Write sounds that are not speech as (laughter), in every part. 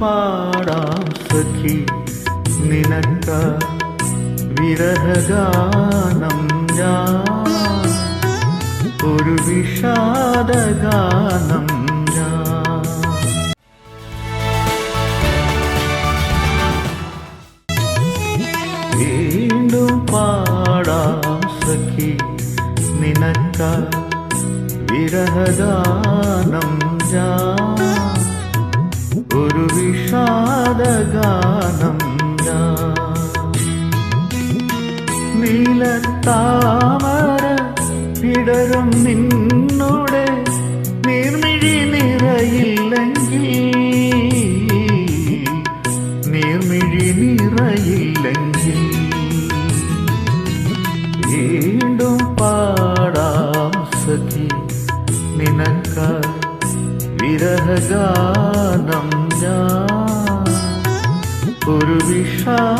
പാടാം സഖി നിനക്ക വിരഹഗാനം ഞാൻ ഒരു വിഷാദഗാനം നീലത്താമര പിടരും നിന്നോടെ നീർമിഴി നിറയില്ലെങ്കിൽ നീർമിഴി നിറയില്ലെങ്കിൽ. വീണ്ടും പാടാം സഖി നിനക്ക വിരഹഗാനം ഞാൻ. ഒരു വിഷാദഗാനം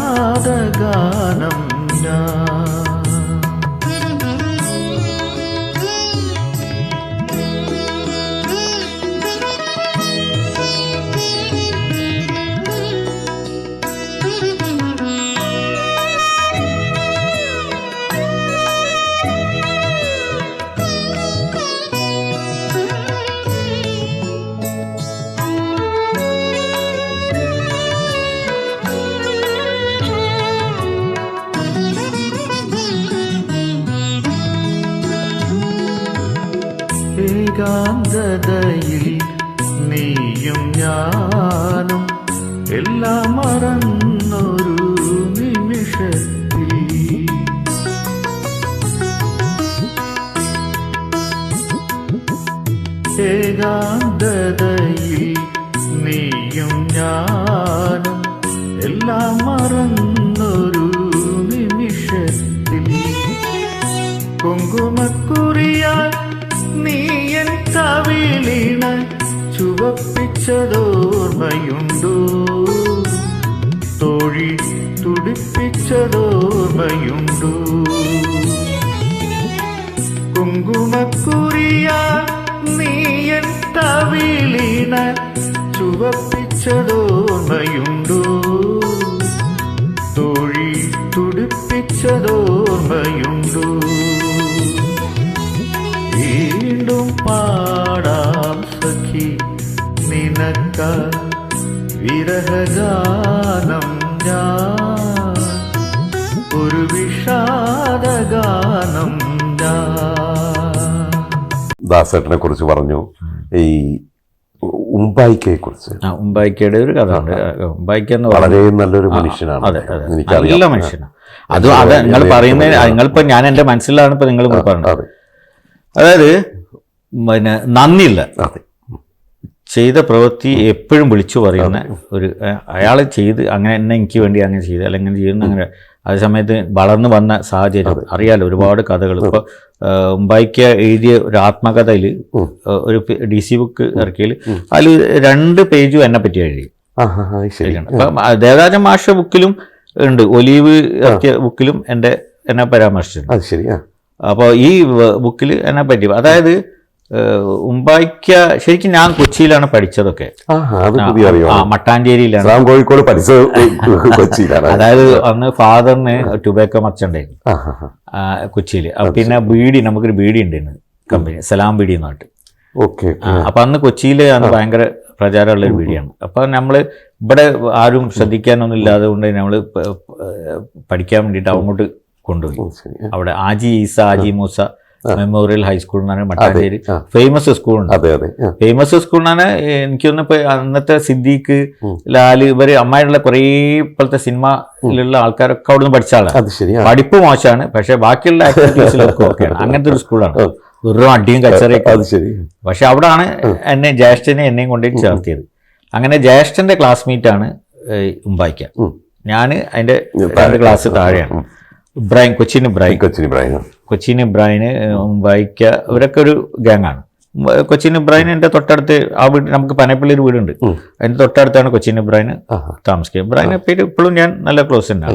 ഏകാന്തതയിൽ നീയും ഞാനും എല്ലാം മറന്നൊരു നിമിഷത്തിൽ. കുങ്കുമക്കുറിയാൽ നീയൻ കവിളിണ ചുവപ്പിച്ചതോർമ്മയുണ്ടോ? തൊഴി തുടിപ്പിച്ചതോർമ്മയുണ്ടോ? കുങ്കുമക്കുറിയാൽ നീയൻ കവിളിണ ചുവപ്പിച്ചതോർമ്മയുണ്ടോ? തൊഴി തുടിപ്പിച്ചതോർമ്മയുണ്ടോ? വീണ്ടും പാടാം സഖി നിനക്ക വിരഹഗാനം ഞാൻ. ഒരു വിഷാദഗാനം ഞാൻ. ദാസേട്ടനെ കുറിച്ച് പറഞ്ഞു. ഈ ഉമ്പായിക്കയെ കുറിച്ച് ആ ഉമ്പായിക്കയുടെ ഒരു കഥ ഉണ്ട്. ഉമ്പായിക്ക എന്ന് വളരെ നല്ലൊരു മനുഷ്യനാണ്. അതെ അതെ. എനിക്കറിയാം. നല്ല മനുഷ്യനാണ്. അത് അത് നിങ്ങൾ പറയുന്നത് നിങ്ങളിപ്പോ ഞാൻ എന്റെ മനസ്സിലാണ് ഇപ്പൊ നിങ്ങൾ പറഞ്ഞത്. അതായത് പിന്നെ നന്ദിയില്ല ചെയ്ത പ്രവൃത്തി എപ്പോഴും വിളിച്ചു പറയുന്ന ഒരു അയാൾ ചെയ്ത് അങ്ങനെ എന്നെ എനിക്ക് വേണ്ടി അങ്ങനെ ചെയ്ത് അല്ലെങ്കിൽ ചെയ്യുന്ന അങ്ങനെ അതേ സമയത്ത് വളർന്നു വന്ന സാഹചര്യം. അറിയാലോ ഒരുപാട് കഥകൾ. ഇപ്പോൾ ഉമ്പായിക്ക എഴുതിയ ഒരു ആത്മകഥയിൽ ഒരു ഡി സി ബുക്ക് ഇറക്കിയിൽ അതിൽ രണ്ട് പേജും എന്നെ പറ്റി എഴുതി. അപ്പം ദേവരാജ മാഷ ബുക്കിലും ഉണ്ട്. ഒലീവ് ഇറക്കിയ ബുക്കിലും എന്റെ എന്നെ പരാമർശിച്ചിട്ടുണ്ട്. അപ്പോൾ ഈ ബുക്കിൽ എന്നെ പറ്റി. അതായത് ഉമ്പായിക്ക ശരിക്കും ഞാൻ കൊച്ചിയിലാണ് പഠിച്ചതൊക്കെ. മട്ടാഞ്ചേരിയിലാണ്. കോഴിക്കോട് പഠിച്ചത് (laughs) കൊച്ചിയിലാണ്. അതായത് അന്ന് ഫാദറിന് ടുബാക്കോ ആ. കൊച്ചിയിൽ പിന്നെ ബീഡി നമുക്കൊരു ബീഡി ഉണ്ടായിരുന്നു കമ്പനി സലാം ബീഡി നാട്ട് ഓക്കെ അപ്പൊ അന്ന് കൊച്ചിയിൽ അന്ന് ഭയങ്കര പ്രചാരമുള്ള ഒരു വീഡിയാണ് അപ്പൊ നമ്മൾ ഇവിടെ ആരും ശ്രദ്ധിക്കാനൊന്നും ഇല്ലാതെ കൊണ്ട് നമ്മൾ പഠിക്കാൻ വേണ്ടിയിട്ട് അങ്ങോട്ട് കൊണ്ടുപോയി. അവിടെ Haji Essa Haji Moosa memorial high school എന്നാണ് മട്ടാഞ്ചേരി. ഫേമസ് സ്കൂളുണ്ട് അതെ അതെ ഫേമസ് ഫേമസ് എന്നാണ് എനിക്കൊന്ന് ഇപ്പൊ അന്നത്തെ സിദ്ദീഖ് ലാൽ ലാൽ ഇവർ അമ്മായിട്ടുള്ള കുറേ ഇപ്പോഴത്തെ സിനിമയിലുള്ള ആൾക്കാരൊക്കെ അവിടുന്ന് പഠിച്ച ആളാണ്. പഠിപ്പ് മോശമാണ് പക്ഷെ ബാക്കിയുള്ള ആക്ടിവിറ്റീസിലൊക്കെ ഓക്കെയാണ് (laughs) അങ്ങനത്തെ ഒരു സ്കൂളാണ്. വെറും അടിയും കച്ചറയൊക്കെ പക്ഷെ അവിടാണ് എന്നെ ജ്യേഷ്ഠനെ എന്നെയും കൊണ്ടുപോയി ചേർത്തിയത്. അങ്ങനെ ജ്യേഷ്ഠന്റെ ക്ലാസ്മേറ്റ് ആണ് ഉമ്പായിക്ക. ഞാൻ അതിന്റെ ക്ലാസ് താഴെയാണ്. ഇബ്രാഹിം കൊച്ചിൻ ഇബ്രാഹിം. കൊച്ചിന് ഇബ്രാഹിം കൊച്ചിൻ ഇബ്രാഹിന് വൈക്ക ഇവരൊക്കെ ഒരു ഗ്യാങ്ങാണ് കൊച്ചിൻ ഇബ്രാഹിൻ എന്റെ തൊട്ടടുത്ത് ആ വീട് നമുക്ക് പനപ്പള്ളി ഒരു വീടുണ്ട്. അതിന്റെ തൊട്ടടുത്താണ് കൊച്ചിൻ ഇബ്രാഹിൻ താമസിക്കുക. ഇബ്രാഹിനെ പേര് ഇപ്പോഴും ഞാൻ നല്ല ക്ലോസ് തന്നെ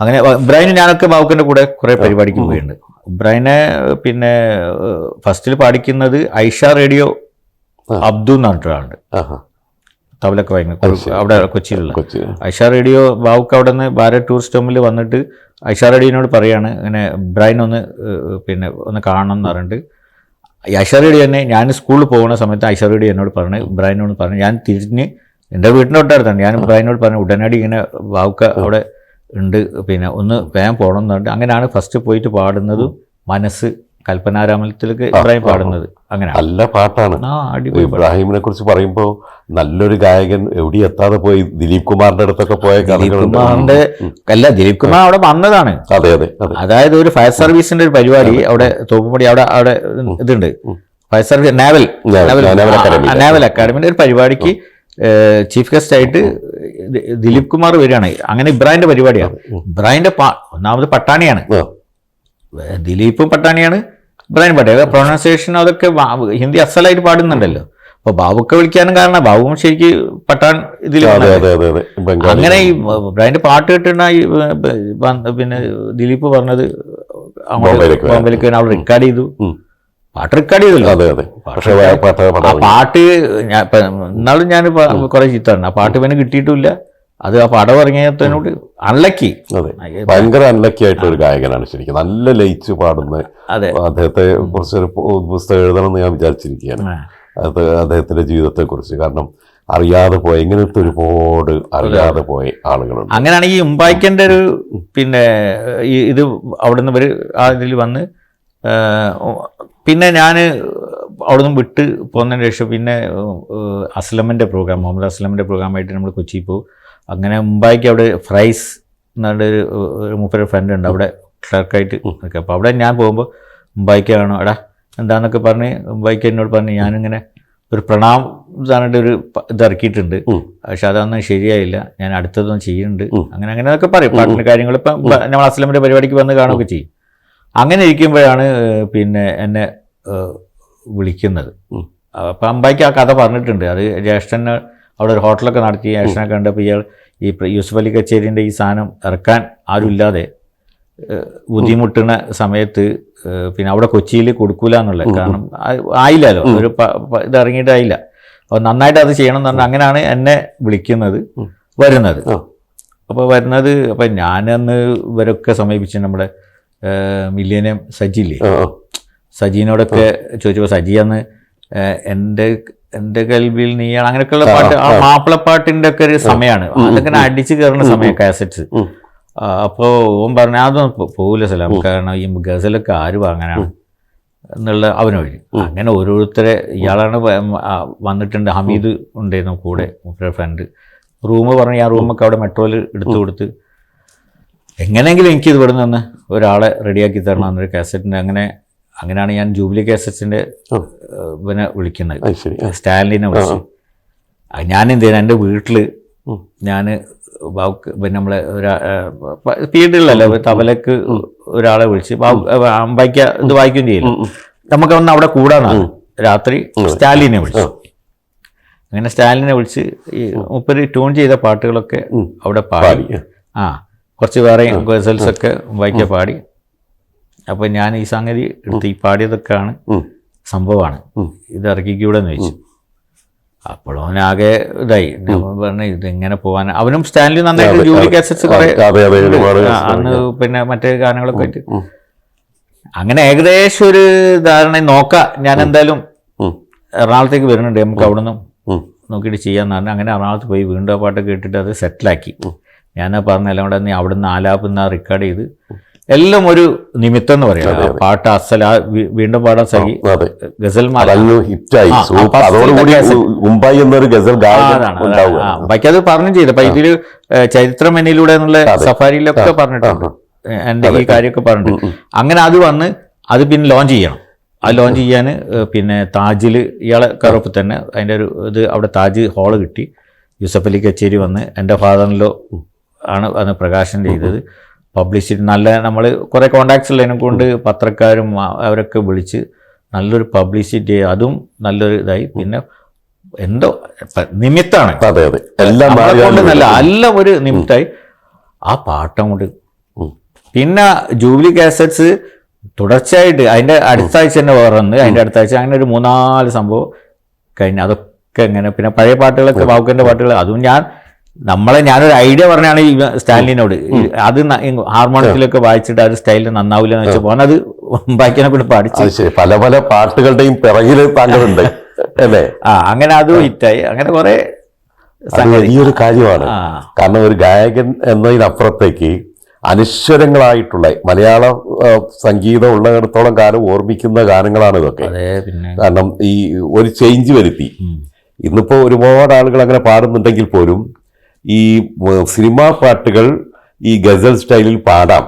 അങ്ങനെ ഇബ്രാഹിന് ഞാനൊക്കെ ബാബുക്കിന്റെ കൂടെ കുറെ പരിപാടിക്ക് പോയിട്ടുണ്ട്. ഇബ്രാഹിനെ പിന്നെ ഫസ്റ്റിൽ പാടിക്കുന്നത് ഐഷ റേഡിയോ അബ്ദു എന്ന് പറഞ്ഞിട്ടൊരാളുണ്ട് ആഹാ. തബലൊക്കെ വായിക്കുന്നത് അവിടെ കൊച്ചിയിലുള്ള. കൊച്ചി. ഐഷ റേഡിയോ ബാവുക്ക് അവിടെ നിന്ന് ഭാരത് ടൂറിസ്റ്റ് ഹോമിൽ വന്നിട്ട് ഐഷാ റേഡിയോനോട് പറയാണ് ഇങ്ങനെ ബ്രൈൻ ഒന്ന് പിന്നെ ഒന്ന് കാണണം എന്ന് പറഞ്ഞിട്ട്. ഐഷാ റേഡിയോ തന്നെ ഞാൻ സ്കൂളിൽ പോകുന്ന സമയത്ത് ഐഷാ റേഡിയോ എന്നോട് പറഞ്ഞു ബ്രൈനോട് പറഞ്ഞു ഞാൻ തിരിഞ്ഞ് എന്റെ വീടിന്റെ തൊട്ടടുത്താണ് ഞാൻ ബ്രൈനോട് പറഞ്ഞു ഉടനടി ഇങ്ങനെ ബാവുക്ക അവിടെ ഉണ്ട് പിന്നെ ഒന്ന് വേഗം പോകണം എന്ന് പറഞ്ഞിട്ട് അങ്ങനെയാണ് ഫസ്റ്റ് പോയിട്ട് പാടുന്നതും മനസ്സ് കൽപ്പനാരാമലത്തിലേക്ക് ഇബ്രാഹിം പാടുന്നത് അങ്ങനെ നല്ല പാട്ടാണ്. ഇബ്രാഹിമിനെ കുറിച്ച് പറയുമ്പോൾ നല്ലൊരു ഗായകൻ എവിടെ എത്താതെ പോയി? ദിലീപ് കുമാറിന്റെ അടുത്തൊക്കെ പോയ കുമാറിന്റെ അല്ല ദിലീപ് കുമാർ അവിടെ വന്നതാണ്. അതെ അതെ അതെ. അതായത് ഒരു ഫയർ സർവീസിന്റെ ഒരു പരിപാടി അവിടെ തോപ്പുപടി അവിടെ അവിടെ ഇതുണ്ട്. ഫയർ സർവീസ് നാവൽ. നാവൽ- അക്കാദമിന്റെ ഒരു പരിപാടിക്ക് ചീഫ് ഗസ്റ്റ് ആയിട്ട് ദിലീപ് കുമാർ വരികയാണ്. അങ്ങനെ ഇബ്രാഹിന്റെ പരിപാടിയാണ്. ഇബ്രാഹിന്റെ ഒന്നാമത് പട്ടാണിയാണ്. ദിലീപും പട്ടാണിയാണ്. ഇബ്രാഹിം പട്ടേ പ്രൊണൗൺസിയേഷൻ അതൊക്കെ ഹിന്ദി അസലായിട്ട് പാടുന്നുണ്ടല്ലോ. അപ്പൊ ബാബുക്കെ വിളിക്കാനും കാരണം ബാബുവും ശരിക്ക് പട്ടാൻ ഇതിൽ അങ്ങനെ ഈ ഇബ്രാഹിന്റെ പാട്ട് കിട്ടുന്ന ഈ പിന്നെ ദിലീപ് പറഞ്ഞത് അങ്ങോട്ട് ബോംബെയിലേക്ക്. അവിടെ റെക്കോർഡ് ചെയ്തു. പാട്ട് റെക്കോർഡ് ചെയ്തല്ലോ. ആ പാട്ട് ഞാൻ ഇന്നാളും ഞാൻ കുറെ ചീത്താണ് ആ പാട്ട് പിന്നെ കിട്ടിയിട്ടില്ല. അത് ആ പടം ഇറങ്ങിയതിനോട് അൺലക്കി അതെ. ഭയങ്കര അൺലക്കി ആയിട്ട് ഒരു ഗായകനാണ് ശരിക്കും. നല്ല ലയിച്ച് പാടുന്ന അതെ. അദ്ദേഹത്തെ കുറിച്ച് ഒരു പുസ്തകം എഴുതണം എന്ന് ഞാൻ വിചാരിച്ചിരിക്കുകയാണ്. അത് അദ്ദേഹത്തിന്റെ ജീവിതത്തെ കുറിച്ച് കാരണം അറിയാതെ പോയ ഇങ്ങനത്തെ ഒരുപാട് അറിയാതെ പോയ ആളുകളുണ്ട്. അങ്ങനെയാണെങ്കിൽ ഈ ഉമ്പായിക്കന്റെ ഒരു പിന്നെ ഈ ഇത് അവിടുന്ന് നിന്ന് ആ ഇതിൽ വന്ന് പിന്നെ ഞാൻ അവിടുന്ന് വിട്ട് പോകുന്നതിന് ശേഷം പിന്നെ അസ്ലമിന്റെ അസ്ലമിന്റെ പ്രോഗ്രാം മുഹമ്മദ് അസ്ലമിന്റെ പ്രോഗ്രാമായിട്ട് നമ്മൾ കൊച്ചിയിൽ പോകും അങ്ങനെ മുംബൈക്ക് അവിടെ ഫ്രൈസ് എന്നൊരു ഒരു മൂപ്പര് ഫ്രണ്ട് ഉണ്ട്. അവിടെ ക്ലർക്കായിട്ട് നിൽക്കുക. അപ്പോൾ അവിടെ ഞാൻ പോകുമ്പോൾ മുംബൈക്ക് കാണും എടാ എന്താന്നൊക്കെ പറഞ്ഞ് മുംബൈക്ക് എന്നോട് പറഞ്ഞ് ഞാനിങ്ങനെ ഒരു പ്രണാം ഇതാണ്ട് ഒരു പ- ഇത് ഇറക്കിയിട്ടുണ്ട്. ഉം. പക്ഷെ അതൊന്നും ശരിയായില്ല. ഞാൻ അടുത്തതൊന്നും ചെയ്യുന്നുണ്ട്. അങ്ങനെ അങ്ങനെ അതൊക്കെ പറയും. പാട്ടിന്റെ കാര്യങ്ങൾ ഇപ്പം നമ്മൾ അസ്ലമിന്റെ പരിപാടിക്ക് വന്ന് കാണുകയൊക്കെ ചെയ്യും. അങ്ങനെ ഇരിക്കുമ്പോഴാണ് പിന്നെ എന്നെ വിളിക്കുന്നത്. അപ്പം അമ്പായിക്ക് ആ കഥ പറഞ്ഞിട്ടുണ്ട്. അത് ജ്യേഷ്ഠൻ അവിടെ ഒരു ഹോട്ടലൊക്കെ നടത്തി ഏഷനെ കണ്ടപ്പോൾ ഇയാൾ ഈ യൂസുഫ് അലി കച്ചേരിന്റെ ഈ സാധനം ഇറക്കാൻ ആരുമില്ലാതെ ബുദ്ധിമുട്ടുന്ന സമയത്ത് പിന്നെ അവിടെ കൊച്ചിയിൽ കൊടുക്കൂല എന്നുള്ളത് കാരണം ആയില്ലല്ലോ. ഒരു ഇത് ഇറങ്ങിയിട്ടായില്ല അപ്പോൾ നന്നായിട്ട് അത് ചെയ്യണം എന്ന് പറഞ്ഞാൽ അങ്ങനെയാണ് എന്നെ വിളിക്കുന്നത് വരുന്നത്. അപ്പോൾ വരുന്നത് അപ്പം ഞാനന്ന് ഇവരൊക്കെ സമീപിച്ച് നമ്മുടെ മില്ലിയനം സജില്ലേ. സജീനോടൊക്കെ ചോദിച്ചപ്പോൾ സജി അന്ന് എന്റെ എന്റെ കൽവിൽ നീയാണ്. അങ്ങനെയൊക്കെയുള്ള പാട്ട് ആ മാപ്പിളപ്പാട്ടിന്റെ ഒക്കെ ഒരു സമയമാണ്. അതൊക്കെ അടിച്ചു കയറുന്ന സമയം കാസറ്റ്സ്. അപ്പോ അപ്പോൾ ഓൻ പറഞ്ഞു അതൊന്നും പോകില്ല സലാം. കാരണം ഈ ഗസലൊക്കെ ആര് വാങ്ങാനാണ്? എന്നുള്ള അവനൊഴി അങ്ങനെ ഓരോരുത്തരെ ഇയാളാണ് വന്നിട്ടുണ്ട്. ഹമീദ് ഉണ്ടായിരുന്നു കൂടെ ഫ്രണ്ട് റൂം പറഞ്ഞു ആ റൂമൊക്കെ അവിടെ മെട്രോയിൽ എടുത്തു കൊടുത്ത് എങ്ങനെയെങ്കിലും എനിക്ക് ഇത് ഇവിടെ നിന്ന് ഒരാളെ റെഡിയാക്കി തരണം എന്നൊരു കാസറ്റിന്റെ അങ്ങനെ അങ്ങനെയാണ് ഞാൻ ജൂബിലി കേസറ്റിന്റെ. ഇവനെ വിളിക്കുന്നത്. സ്റ്റാലിനെ വിളിച്ചു. ഞാൻ എന്ത് ചെയ്യുന്നത് എന്റെ വീട്ടിൽ. ഞാൻ ബാവുക്ക് പിന്നെ നമ്മളെ ഒരാ പീഡിലല്ലോ തബലക്ക് ഒരാളെ വിളിച്ച് അമ്പയ്ക്ക ഇത് വായിക്കുകയും ചെയ്യില്ല. നമുക്ക് ഒന്ന് അവിടെ കൂടാനാണ് രാത്രി സ്റ്റാലിനെ വിളിച്ചു. അങ്ങനെ സ്റ്റാലിനെ വിളിച്ച് ഈ മുപ്പര് ട്യൂൺ ചെയ്ത പാട്ടുകളൊക്കെ അവിടെ പാടി. പാടി ആ. കുറച്ച് വേറെ ഗസൽസൊക്കെ വായിക്കാൻ പാടി. അപ്പോൾ ഞാൻ ഈ സംഗതി എടുത്ത് ഈ പാടിയതൊക്കെയാണ്. സംഭവമാണ്. ഇത് ഇത് ഇറക്കിക്കൂടെന്ന് ചോദിച്ചു അപ്പോഴും ആകെ ഇതായി. പറഞ്ഞു ഇത് എങ്ങനെ പോകാൻ അവനും സ്റ്റാൻലി നന്നായിട്ട് അതെ. കാസറ്റ്സ് കുറെ അന്ന് പിന്നെ മറ്റേ ഗാനങ്ങളൊക്കെ ആയിട്ട്. അങ്ങനെ ഏകദേശം ഒരു ധാരണ നോക്കാം. ഞാൻ എന്തായാലും. എറണാകുളത്തേക്ക് വരുന്നുണ്ട്. നമുക്ക് അവിടെ നിന്നും നോക്കിയിട്ട് ചെയ്യാന്ന് പറഞ്ഞു അങ്ങനെ എറണാകുളത്ത് പോയി വീണ്ടും ആ പാട്ട് കേട്ടിട്ട് അത് സെറ്റിലാക്കി ഞാൻ പറഞ്ഞ എല്ലാം കൂടെ നീ അവിടെ നിന്ന് ആലാപുന്ന റെക്കോർഡ് ചെയ്ത് എല്ലാം ഒരു നിമിത്തം എന്ന് പറയാം. പാട്ട് അസൽ ആ വീണ്ടും പാടാൻ സഹി ഗസൽ ഹിറ്റായി. അതോടുകൂടി മുംബൈ എന്നൊരു ഗസൽ ബാക്കി അത് പറഞ്ഞു ചെയ്തു. അപ്പൊ ഇതിൽ ഏഹ്, ചരിത്രം എന്നിലൂടെ എന്നുള്ള സഫാരിയിലൊക്കെ പറഞ്ഞിട്ടുണ്ട്. എന്റെ ഈ കാര്യമൊക്കെ പറഞ്ഞിട്ടുണ്ട്. അങ്ങനെ അത് വന്ന് അത് പിന്നെ ലോഞ്ച് ചെയ്യണം. അത് ലോഞ്ച് ചെയ്യാൻ പിന്നെ താജിൽ ഇയാളെ കറുപ്പ് തന്നെ അതിന്റെ ഒരു ഇത് അവിടെ താജ് ഹാൾ കിട്ടി. യൂസഫ് അലി കച്ചേരി വന്ന് എന്റെ ഫാദറിലോ ആണ് അന്ന് പ്രകാശനം ചെയ്തത്. പബ്ലിസിറ്റി നല്ല നമ്മൾ കുറേ കോണ്ടാക്ട്സ് ഉള്ളതിനെ കൊണ്ട് പത്രക്കാരും അവരൊക്കെ വിളിച്ച് നല്ലൊരു പബ്ലിസിറ്റി അതും നല്ലൊരു ഇതായി. പിന്നെ എന്തോ നിമിത്താണ് അതെ അതെ. എല്ലാം നല്ല എല്ലാം ഒരു നിമിത്തായി. ആ പാട്ടം കൊണ്ട് പിന്നെ ജൂബിലി കാസറ്റ്സ് തുടർച്ചയായിട്ട് അതിന്റെ അടുത്ത ആഴ്ച തന്നെ വേറെ വന്ന് അതിന്റെ അടുത്ത ആഴ്ച അങ്ങനെ ഒരു മൂന്നാൽ സംഭവം കഴിഞ്ഞ്. അതൊക്കെ എങ്ങനെ പിന്നെ പഴയ പാട്ടുകളൊക്കെ ബാബുക്കന്റെ പാട്ടുകൾ. അതും ഞാൻ നമ്മളെ ഞാനൊരു ഐഡിയ പറഞ്ഞാണ് ഈ സ്റ്റാലിനോട്. അത് ഹാർമോണിയത്തിലൊക്കെ വായിച്ചിട്ട് അത് സ്റ്റൈലിൽ നന്നാവില്ല എന്ന് വെച്ചപ്പോൾ അത് ബാക്കിനെ കൂടെ പാടിച്ചു പല പല പാട്ടുകളുടെയും പിറകിൽ താങ്കളുണ്ട്. (laughs) അല്ലേ? ആ അങ്ങനെ അത് ഹിറ്റായി. അങ്ങനെ കുറെ ഈ ഒരു കാര്യമാണ്. കാരണം ഒരു ഗായകൻ എന്നതിനപ്പുറത്തേക്ക് അനശ്വരങ്ങളായിട്ടുള്ള മലയാള ആ, സംഗീതം ഉള്ളിടത്തോളം കാലം ഓർമ്മിക്കുന്ന ഗാനങ്ങളാണ് ഇതൊക്കെ. കാരണം ഈ ഒരു ചേഞ്ച് വരുത്തി. ഇന്നിപ്പോ ഒരുപാട് ആളുകൾ അങ്ങനെ പാടുന്നുണ്ടെങ്കിൽ പോലും ഈ സിനിമാ പാട്ടുകൾ ഈ ഗസൽ സ്റ്റൈലിൽ പാടാം.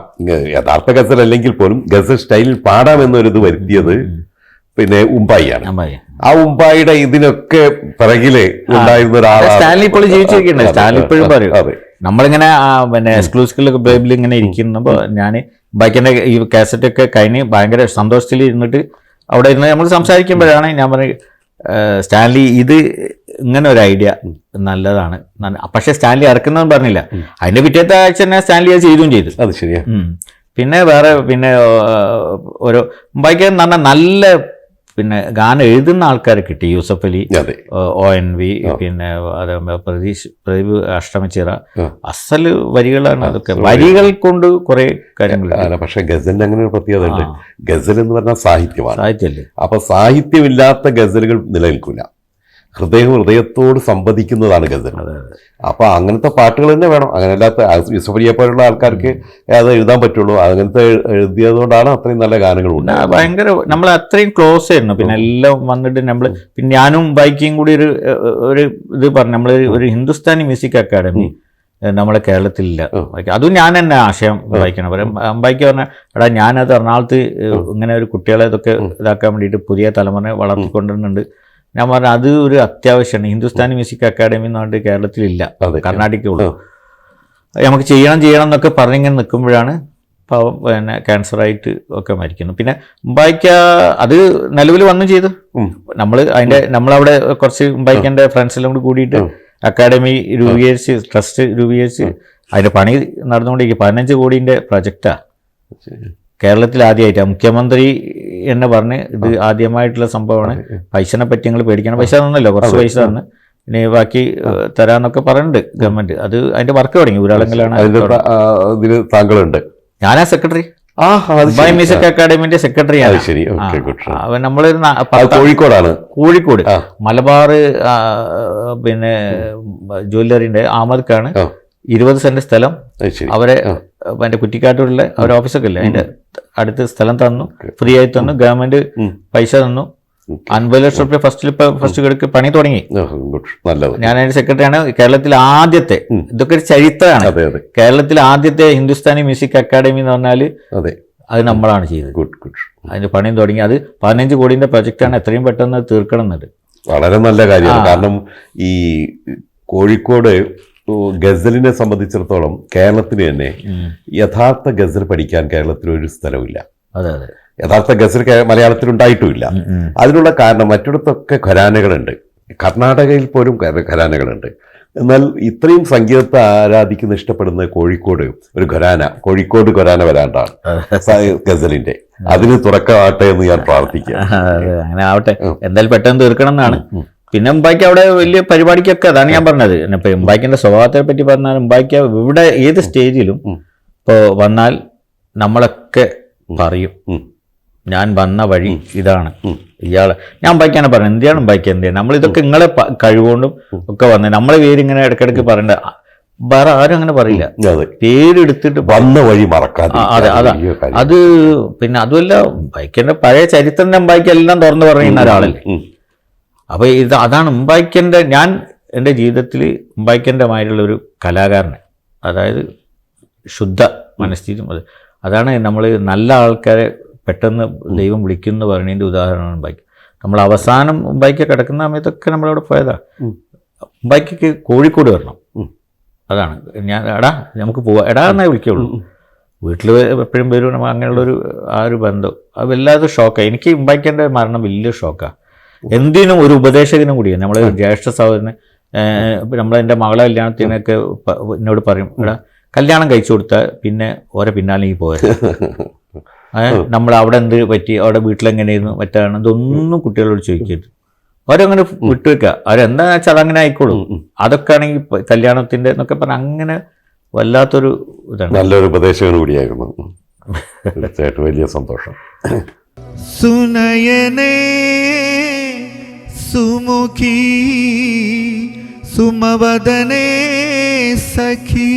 യഥാർത്ഥ ഗസൽ അല്ലെങ്കിൽ പോലും ഗസൽ സ്റ്റൈലിൽ പാടാം എന്നൊരിത് വരുത്തിയത് പിന്നെ ഉമ്പായിയാണ്. ആ ഉമ്പായിയുടെ ഇതിനൊക്കെ പിറകിൽ ഉണ്ടായിരുന്ന ഒരാളാണ് സ്റ്റാലിൻ ഇപ്പോൾ ജീവിച്ചിരിക്കുന്നുണ്ട്. അതെ, സ്റ്റാലിൻ ഇപ്പോഴും അതെ, പറയും. അതെ. നമ്മളിങ്ങനെ പിന്നെ എക്സ്ക്ലൂസീവ് ബേബിൽ ഇങ്ങനെ ഇരിക്കുന്നപ്പോൾ ഞാൻ ബൈക്കിന്റെ ഈ കാസറ്റൊക്കെ കഴിഞ്ഞ് ഭയങ്കര സന്തോഷത്തിൽ ഇരുന്നിട്ട് അവിടെ ഇരുന്ന് നമ്മൾ സംസാരിക്കുമ്പോഴാണ് ഞാൻ പറയും സ്റ്റാൻലി ഇത് ഇങ്ങനെ ഒരു ഐഡിയ നല്ലതാണ്. പക്ഷേ സ്റ്റാൻലി ഇറക്കുന്നതെന്ന് പറഞ്ഞില്ല. അതിന്റെ പിറ്റേത്തെ ആഴ്ച തന്നെ സ്റ്റാൻലി അത് ചെയ്തും ചെയ്തു. അത് ശരിയാ. പിന്നെ വേറെ പിന്നെ ഒരു ബൈക്ക് എന്ന് പറഞ്ഞാൽ നല്ല പിന്നെ ഗാനം എഴുതുന്ന ആൾക്കാർ കിട്ടി. Yusuf Ali O N V പിന്നെ പ്രതീഷ് പ്രദീപ് അഷ്ടമിച്ചിറ. അസൽ അസൽ വരികളാണ് അതൊക്കെ. വരികൾ കൊണ്ട് കുറെ കാര്യങ്ങൾ പക്ഷെ ഗസലിന് അങ്ങനെ ഒരു പ്രത്യേകത ഉണ്ട്. ഗസൽ എന്ന് പറഞ്ഞാൽ സാഹിത്യമാണ്. സാഹിത്യമല്ലേ അപ്പൊ സാഹിത്യമില്ലാത്ത ഗസലുകൾ നിലനിൽക്കില്ല ഹൃദയം ഹൃദയത്തോട് സംവദിക്കുന്നതാണ് ഗസൽ. അതെ അതെ. അപ്പൊ അങ്ങനത്തെ പാട്ടുകൾ തന്നെ വേണം. അങ്ങനെ അല്ലാത്ത യൂസഫലിയെ പോലുള്ള ആൾക്കാർക്ക് അത് എഴുതാൻ പറ്റുള്ളൂ. അങ്ങനത്തെ എഴുതിയത് കൊണ്ടാണ് അത്രയും നല്ല ഗാനങ്ങൾ ഉണ്ട് ഭയങ്കര നമ്മൾ അത്രയും ക്ലോസ് ആയിരുന്നു. പിന്നെ എല്ലാം വന്നിട്ട് നമ്മൾ പിന്നെ ഞാനും ബൈക്കിയും കൂടി ഒരു ഒരു ഇത് പറഞ്ഞു. നമ്മൾ ഒരു ഹിന്ദുസ്ഥാനി മ്യൂസിക് അക്കാഡമി നമ്മളെ കേരളത്തിലില്ല. ഇല്ല അതും ഞാൻ തന്നെ ആശയം വായിക്കണം പറയാം അമ്പായിക്ക് പറഞ്ഞാൽ എടാ ഞാനത് എറണാകുളത്ത് ഇങ്ങനെ ഒരു കുട്ടികളെ ഇതൊക്കെ ഇതാക്കാൻ വേണ്ടിയിട്ട് പുതിയ തലമുറ വളർത്തിക്കൊണ്ടിരുന്നുണ്ട്. ഞാൻ പറഞ്ഞു അത് ഒരു അത്യാവശ്യമാണ്. ഹിന്ദുസ്ഥാനി മ്യൂസിക് അക്കാഡമി എന്ന് പറഞ്ഞിട്ട് കേരളത്തിലില്ല ഉം. നമുക്ക് ചെയ്യണം ചെയ്യണം എന്നൊക്കെ പറഞ്ഞിങ്ങനെ നിൽക്കുമ്പോഴാണ് പാവം പിന്നെ ക്യാൻസറായിട്ട് ഒക്കെ മരിക്കുന്നു. പിന്നെ ഉമ്പായിക്ക അത് നിലവിൽ വന്നു ചെയ്തു. നമ്മൾ അതിന്റെ നമ്മളവിടെ കുറച്ച് ഉമ്പായിക്കന്റെ ഫ്രണ്ട്സെല്ലാം കൂടി കൂടിയിട്ട്. അക്കാഡമി രൂപീകരിച്ച് ട്രസ്റ്റ് രൂപീകരിച്ച് അതിന്റെ പണി നടന്നുകൊണ്ടിരിക്കും പതിനഞ്ച് കോടിന്റെ പ്രൊജക്റ്റാ. കേരളത്തിൽ ആദ്യമായിട്ടാണ് മുഖ്യമന്ത്രി എന്നെ പറഞ്ഞ് ഇത് ആദ്യമായിട്ടുള്ള സംഭവമാണ്. പൈസനെ പറ്റി ഞങ്ങൾ പേടിക്കണം. പൈസ തന്നല്ലോ കുറച്ച് പൈസ തന്ന്. ഇനി ബാക്കി തരാന്നൊക്കെ പറയുന്നുണ്ട് ഗവൺമെന്റ്. അത് അതിന്റെ വർക്ക് തുടങ്ങി ഒരാളെങ്കിലാണ് താങ്കളുണ്ട്. ഞാനാ സെക്രട്ടറി. മ്യൂസിക് അക്കാഡമിന്റെ സെക്രട്ടറിയാണ്. ശരി. അവൻ നമ്മൾ കോഴിക്കോടാണ്. കോഴിക്കോട്. മലബാർ പിന്നെ ജ്വല്ലറിന്റെ ആമദ്ക്കാണ്. ഇരുപത് സെന്റ് സ്ഥലം. അവരെ ആ. കുറ്റിക്കാട്ടുള്ള ഒരു ഓഫീസൊക്കെ ഇല്ലേ അതിന്റെ അടുത്ത് സ്ഥലം തന്നു ഫ്രീ ആയി തന്നു ഗവൺമെന്റ് പൈസ തന്നു. അൻപത് ലക്ഷം റുപ്യ ഫസ്റ്റിൽ ഇപ്പൊ ഫസ്റ്റ് കിടക്ക് പണി തുടങ്ങി. ഞാൻ അതിന്റെ സെക്രട്ടറിയാണ്. കേരളത്തിൽ ആദ്യത്തെ. ഇതൊക്കെ ഒരു ചരിത്രമാണ്. കേരളത്തിൽ ആദ്യത്തെ ഹിന്ദുസ്ഥാനി മ്യൂസിക് അക്കാദമി എന്ന് പറഞ്ഞാൽ അതെ. നമ്മളാണ് ചെയ്തത്. അതിന്റെ പണിയും തുടങ്ങി. അത് പതിനഞ്ച് കോടിന്റെ പ്രൊജക്റ്റാണ് എത്രയും പെട്ടെന്ന് തീർക്കണം എന്നുണ്ട് വളരെ നല്ല കാര്യമാണ്. കാരണം ഈ കോഴിക്കോട് ഗസലിനെ സംബന്ധിച്ചിടത്തോളം കേരളത്തിന് തന്നെ യഥാർത്ഥ ഗസൽ പഠിക്കാൻ കേരളത്തിൽ ഒരു സ്ഥലമില്ല യഥാർത്ഥ ഗസൽ മലയാളത്തിൽ ഉണ്ടായിട്ടുമില്ല. അതിനുള്ള കാരണം മറ്റിടത്തൊക്കെ ഖരാനകളുണ്ട്. കർണാടകയിൽ പോലും ഖരാനകളുണ്ട്. എന്നാൽ ഇത്രയും സംഗീതത്തെ ആരാധിക്കുന്ന ഇഷ്ടപ്പെടുന്ന കോഴിക്കോട് ഒരു ഖരാന കോഴിക്കോട് ഖരാന വരാണ്ടാണ് ഗസലിന്റെ. അതിന് തുറക്കമാട്ടെ എന്ന് ഞാൻ പ്രാർത്ഥിക്കുക അതെ, അങ്ങനെ ആവട്ടെ. എന്തായാലും പെട്ടെന്ന് തീർക്കണം എന്നാണ്. പിന്നെ ഉമ്പാക്കി അവിടെ വലിയ പരിപാടിക്കൊക്കെ അതാണ് ഞാൻ പറഞ്ഞത്. ഇപ്പൊ ഉമ്പാക്കിന്റെ സ്വഭാവത്തെ പറ്റി പറഞ്ഞാൽ ഉമ്പാക്കി ഇവിടെ ഏത് സ്റ്റേജിലും. ഇപ്പോൾ വന്നാൽ നമ്മളൊക്കെ പറയും. ഞാൻ വന്ന വഴി ഇതാണ്. ഇയാൾ ഇയാൾ ഞാൻ ഉമ്പായ്ക്കാണ് പറഞ്ഞത്. എന്തിനാണ് ഉമ്പായ്ക്ക് എന്തിനാണ് നമ്മൾ ഇതൊക്കെ നിങ്ങളെ കഴിവുകൊണ്ടും ഒക്കെ വന്നത് നമ്മളെ പേര് ഇങ്ങനെ ഇടയ്ക്കിടയ്ക്ക് പറയണ്ട. വേറെ ആരും അങ്ങനെ പറയില്ല. പേരെടുത്തിട്ട് വന്ന വഴി മറക്കാതെ അതെ, അതാ. അത് പിന്നെ അതുമല്ല ബൈക്കിന്റെ പഴയ ചരിത്രം ഉമ്പായ്ക്ക് എല്ലാം തുറന്നു പറയുന്ന ഒരാളല്ലേ? അപ്പോൾ ഇത് അതാണ് ഉമ്പായ്ക്കന്റെ ഞാൻ എന്റെ ജീവിതത്തിൽ ഉമ്പായ്ക്കന്റെ മാതിരിയുള്ള ഒരു കലാകാരനെ. അതായത് ശുദ്ധ മനസ്ഥിതി അത്. അതാണ് നമ്മൾ നല്ല ആൾക്കാരെ പെട്ടെന്ന് ദൈവം വിളിക്കുന്നു പറയുന്നതിന്റെ ഉദാഹരണമാണ് ഉമ്പായ്ക്ക്. നമ്മൾ അവസാനം ഉമ്പായ്ക്ക് കിടക്കുന്ന സമയത്തൊക്കെ നമ്മളവിടെ പോയതാ. ഉം. ഉമ്പായ്ക്ക് കോഴിക്കോട് വരണം. അതാണ്. ഞാൻ എടാ നമുക്ക് പോവാം. എടാ എന്നേ വിളിക്കുള്ളൂ. വീട്ടിൽ എപ്പോഴും വരും അങ്ങനെയുള്ളൊരു ആ ഒരു ബന്ധം. അത് വല്ലാതെ ഷോക്കാണ് എനിക്ക് ഉമ്പായ്ക്കന്റെ മരണം വലിയ ഷോക്കാണ് എന്തിനും ഒരു ഉപദേശകനും കൂടിയാണ് നമ്മളെ ജ്യേഷ്ഠ സഹോദരന് നമ്മളെ എന്റെ മകളെ കല്യാണത്തിനൊക്കെ എന്നോട് പറയും ഇവിടെ കല്യാണം കഴിച്ചു കൊടുത്താൽ പിന്നെ ഓരോ പിന്നാലെ ഈ പോയത് നമ്മൾ അവിടെ എന്ത് പറ്റി? അവിടെ വീട്ടിലെങ്ങനെയായിരുന്നു? മറ്റാണ്? ഇതൊന്നും കുട്ടികളോട് ചോദിക്കരുത്. അവരങ്ങനെ വിട്ടുവെക്കുക അവരെന്താണെന്ന് വെച്ചാൽ അതങ്ങനെ ആയിക്കോളും. അതൊക്കെ ആണെങ്കിൽ കല്യാണത്തിന്റെ കല്യാണത്തിന്റെ എന്നൊക്കെ പറഞ്ഞാൽ അങ്ങനെ വല്ലാത്തൊരു ഇതാണ്. നല്ലൊരു ഉപദേശകനും കൂടിയായിരുന്നു. തീർച്ചയായിട്ടും വലിയ സന്തോഷം. സുനയനേ സുമുഖി സുമവദനേ സഖി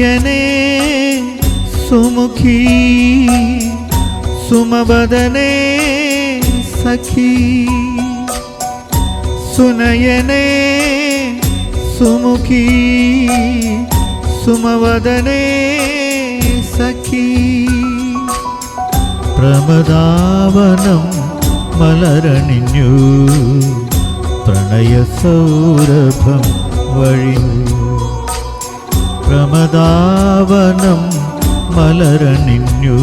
സുനയനേ സുമുഖി സുമവദനേ സഖി സുനയനേ സുമുഖി സുമവദനേ സഖി. പ്രമദാവനം മലരണിഞ്ഞു പ്രണയസൗരഭം വഴിഞ്ഞു. പ്രമദാവനം മലരണിഞ്ഞു.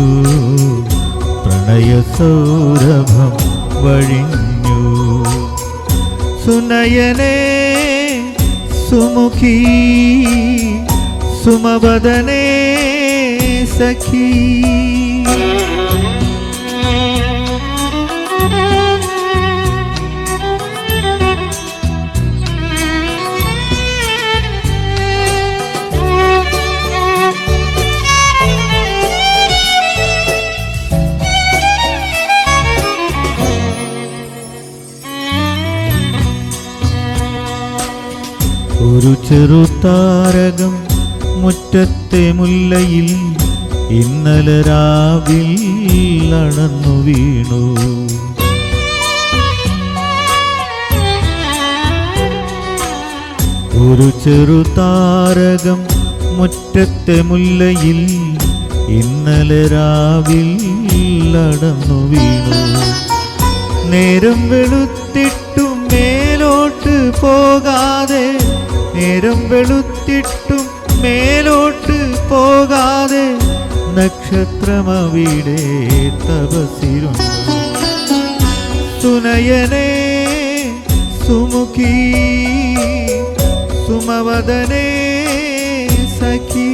പ്രണയസൗരഭം വഴിഞ്ഞു. സുനയനേ സുമുഖി സുമവദനേ സഖി. ഒരു ചെറുതാരകം മുറ്റത്തെ മുല്ലയിൽ ഇന്നലെ രാവിൽ അണന്നു വീണു. ഒരു ചെറുതാരകം മുറ്റത്തെ മുല്ലയിൽ ഇന്നലെ രാവിൽ അടന്നു വീണു. നേരം വെളുത്തിട്ടും മേലോട്ട് പോകാതെ നേരം വെളുത്തിട്ടും മേലോട്ട് പോകാതെ നക്ഷത്രമവിടെ തപസിരുന്നു സുനയനേ സുമുഖി സുമവദനേ സഖി.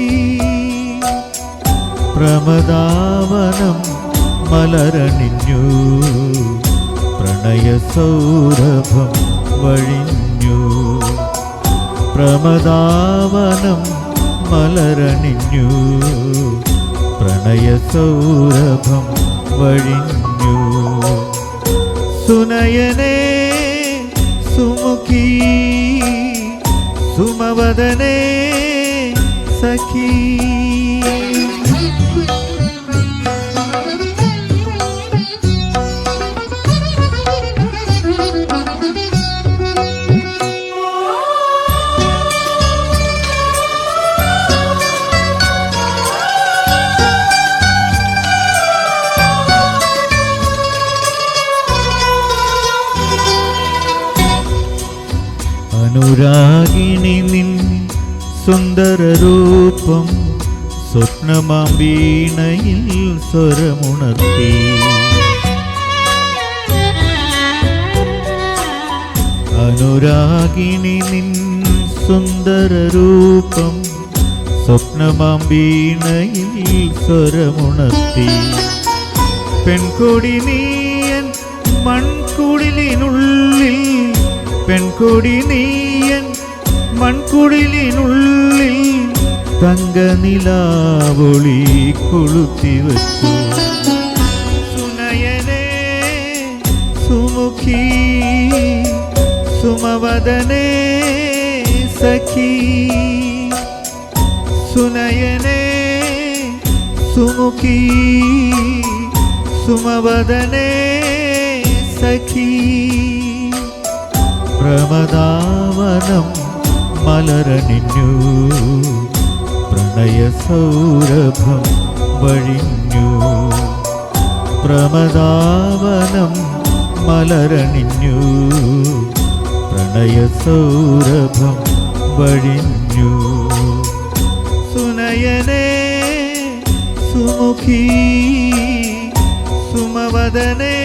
പ്രമദാവനം മലരണിഞ്ഞു. പ്രണയസൗരഭം വഴിഞ്ഞു. പ്രമദാവനം മലരണിഞ്ഞു. പ്രണയസൗരഭം വഴിഞ്ഞു. സുനയനേ സുമുഖി സുമവദനേ വീണയിൽ സ്വരമുണർത്തി. അനുരാഗിണി നിൻ സുന്ദര രൂപം സ്വപ്നമാം വീണയിൽ സ്വരമുണർത്തി. പെൺകൊടി നീയൻ മൺകുടിലിനുള്ളിൽ പെൺകൊടി നീയൻ മൺകുടിലിനുള്ളിൽ തങ്ക നിലാവൊളി കൊളുത്തി വച്ചു. സുനയനേ സുമുഖി സുമവദനേ സഖി. സുനയനേ സുമുഖി സുമവദനേ സഖി. പ്രമദാവനം മലരണിഞ്ഞു. പ്രണയസൗരഭം വഴിഞ്ഞു. പ്രമദാവനം മലരണിഞ്ഞു. പ്രണയ സൗരഭം വഴിഞ്ഞു. സുനയനേ സുമുഖി സുമവദനേ